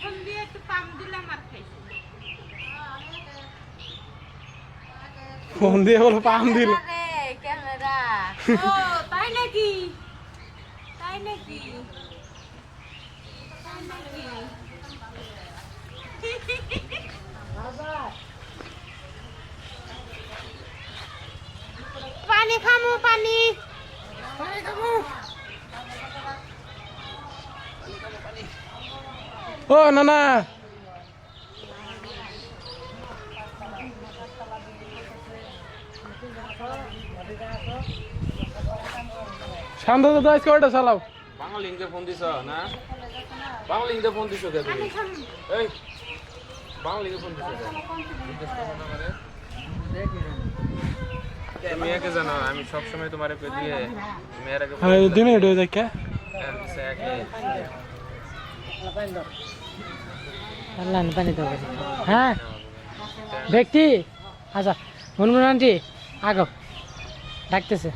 Phone দিয়ে একটু পাম দিলাম আর খাইছি। ফোন দিয়ে বলো পাম দিল। ক্যামেরা ও তাই নাকি? তাই নাকি? পানি খামু পানি। পানি খামু। ও না না। শান্ত তো আজকে ওটা চালাও। বাংলা লিঙ্কে ফোন দিছ না? বাংলা লিঙ্কে ফোন দিছ কে তুমি? এই বাংলা লিঙ্কে ফোন দিছ কে? একে জানো আমি সবসময় তোমার দিয়ে মেয়ের আগে হ্যাঁ দিনে এটা দেখে আল্লাহ পানি দেবো হ্যাঁ? ব্যক্তি? আচ্ছা মুনমুন আন্টি আগো। ডাকতেছে।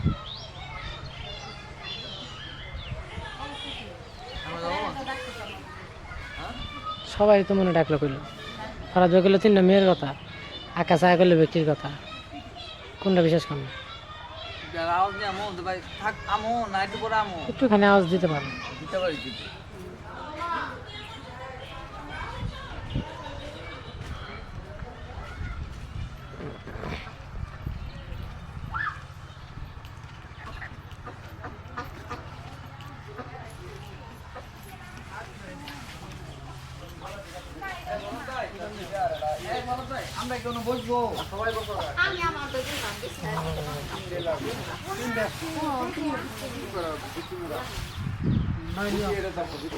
সবাই তো মনে ডাকলো কইলো। ফরাজ ভাই করল তিনটা মেয়ের কথা আকাশ আয় করল ব্যক্তির কথা। কোনটা বিশ্বাস করল? একটুখানি আওয়াজ দিতে পারো। দিতে পারি আমরা কেন বসবো সবাই বসো আমি আমার বেগুন ভাবতেছি